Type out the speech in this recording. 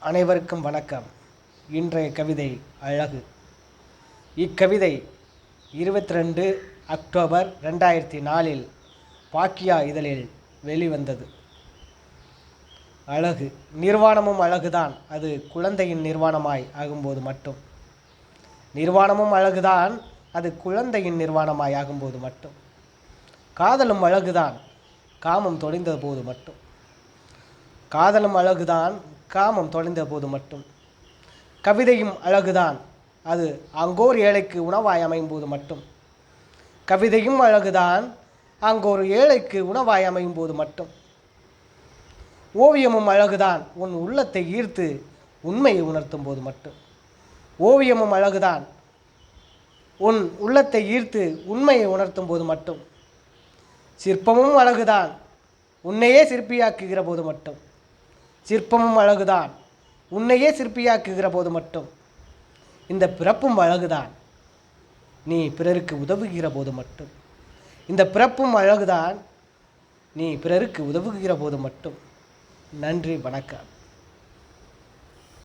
அனைவருக்கும் வணக்கம். இன்றைய கவிதை அழகு. இக்கவிதை இருபத்தி ரெண்டு அக்டோபர் ரெண்டாயிரத்தி நாலில் பாக்கியா இதழில் வெளிவந்தது. அழகு. நிர்வாணமும் அழகுதான். அது குழந்தையின் நிர்வாணமாய் ஆகும்போது மட்டும். நிர்வாணமும் அழகுதான். அது குழந்தையின் நிர்வாணமாய் ஆகும்போது மட்டும். காதலும் அழகுதான். காமம் தொலைந்த போது மட்டும். காதலும் அழகுதான். காமம் தொலைந்த போது மட்டும். கவிதையும் அழகுதான். அது அங்கோர் ஏழைக்கு உணவாய் அமையும் போது மட்டும். கவிதையும் அழகுதான். அங்கோர் ஏழைக்கு உணவாய் அமையும் போது மட்டும். ஓவியமும் அழகுதான். உன் உள்ளத்தை ஈர்த்து உண்மையை உணர்த்தும் போது மட்டும். ஓவியமும் அழகுதான். உன் உள்ளத்தை ஈர்த்து உண்மையை உணர்த்தும் போது மட்டும். சிற்பமும் அழகுதான். உன்னையே சிற்பியாக்குகிற போது மட்டும். சிற்பமும் அழகுதான். உன்னையே சிற்பியாக்குகிற போது மட்டும். இந்த பிறப்பும் அழகுதான். நீ பிறருக்கு உதவுகிற போது மட்டும். இந்த பிறப்பும் அழகுதான். நீ பிறருக்கு உதவுகிற போது மட்டும். நன்றி வணக்கம்.